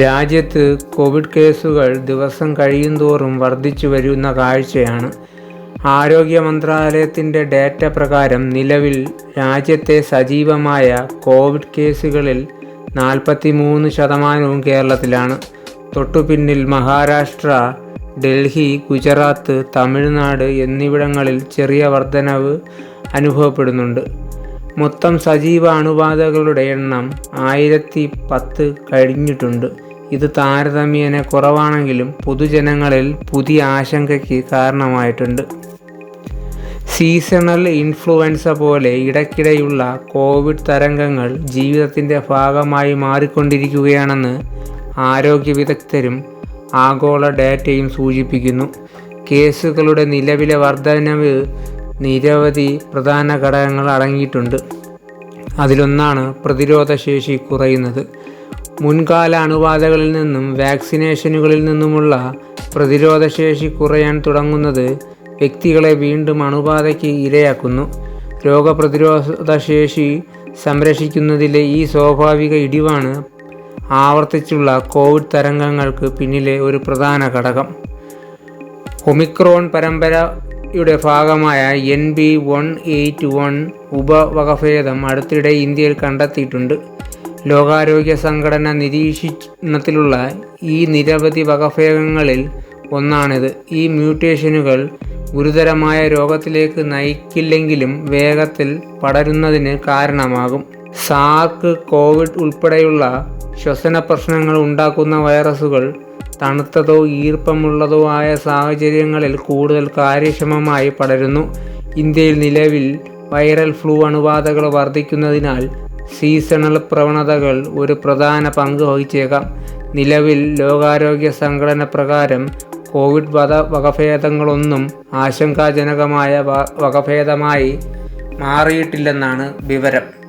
രാജ്യത്ത് കോവിഡ് കേസുകൾ ദിവസം കഴിയുന്തോറും വർദ്ധിച്ചു വരുന്ന കാഴ്ചയാണ്. ആരോഗ്യ മന്ത്രാലയത്തിന്റെ ഡാറ്റ പ്രകാരം നിലവിൽ രാജ്യത്തെ സജീവമായ കോവിഡ് കേസുകളിൽ നാൽപ്പത്തി മൂന്ന് ശതമാനവും കേരളത്തിലാണ്. തൊട്ടുപിന്നിൽ മഹാരാഷ്ട്ര ഡൽഹി ഗുജറാത്ത് തമിഴ്നാട് എന്നിവിടങ്ങളിൽ ചെറിയ വർധനവ് അനുഭവപ്പെടുന്നുണ്ട്. മൊത്തം സജീവ അണുബാധകളുടെ എണ്ണം ആയിരത്തി പത്ത് കഴിഞ്ഞിട്ടുണ്ട്. ഇത് താരതമ്യേന കുറവാണെങ്കിലും പൊതുജനങ്ങളിൽ പുതിയ ആശങ്കയ്ക്ക് കാരണമായിട്ടുണ്ട്. സീസണൽ ഇൻഫ്ലുവൻസ പോലെ ഇടയ്ക്കിടെയുള്ള കോവിഡ് തരംഗങ്ങൾ ജീവിതത്തിന്റെ ഭാഗമായി മാറിക്കൊണ്ടിരിക്കുകയാണെന്ന് ആരോഗ്യ വിദഗ്ധരും ആഗോള ഡാറ്റയും സൂചിപ്പിക്കുന്നു. കേസുകളുടെ നിലവിലെ വർധനവ് നിരവധി പ്രധാന ഘടകങ്ങൾ അടങ്ങിയിട്ടുണ്ട്. അതിലൊന്നാണ് പ്രതിരോധശേഷി കുറയുന്നത്. മുൻകാല അണുബാധകളിൽ നിന്നും വാക്സിനേഷനുകളിൽ നിന്നുമുള്ള പ്രതിരോധശേഷി കുറയാൻ തുടങ്ങുന്നത് വ്യക്തികളെ വീണ്ടും അണുബാധയ്ക്ക് ഇരയാക്കുന്നു. രോഗപ്രതിരോധശേഷി സംരക്ഷിക്കുന്നതിലെ ഈ സ്വാഭാവിക ഇടിവാണ് ആവർത്തിച്ചുള്ള കോവിഡ് തരംഗങ്ങൾക്ക് പിന്നിലെ ഒരു പ്രധാന ഘടകം. ഒമിക്രോൺ പരമ്പരയുടെ ഭാഗമായ N B one eight one ഉപവകഭേദം അടുത്തിടെ ഇന്ത്യയിൽ കണ്ടെത്തിയിട്ടുണ്ട്. ലോകാരോഗ്യ സംഘടന നിരീക്ഷണത്തിലുള്ള ഈ നിരവധി വകഭേദങ്ങളിൽ ഒന്നാണിത്. ഈ മ്യൂട്ടേഷനുകൾ ഗുരുതരമായ രോഗത്തിലേക്ക് നയിക്കില്ലെങ്കിലും വേഗത്തിൽ പടരുന്നതിന് കാരണമാകും. സാർക്ക് കോവിഡ് ഉൾപ്പെടെയുള്ള ശ്വസന പ്രശ്നങ്ങൾ ഉണ്ടാക്കുന്ന വൈറസുകൾ തണുത്തതോ ഈർപ്പമുള്ളതോ ആയ സാഹചര്യങ്ങളിൽ കൂടുതൽ കാര്യക്ഷമമായി പടരുന്നു. ഇന്ത്യയിൽ നിലവിൽ വൈറൽ ഫ്ലൂ അണുബാധകൾ വർദ്ധിക്കുന്നതിനാൽ സീസണൽ പ്രവണതകൾ ഒരു പ്രധാന പങ്ക് വഹിച്ചേക്കാം. നിലവിൽ ലോകാരോഗ്യ സംഘടന പ്രകാരം കോവിഡ് വധ വകഭേദങ്ങളൊന്നും ആശങ്കാജനകമായ വകഭേദമായി മാറിയിട്ടില്ലെന്നാണ് വിവരം.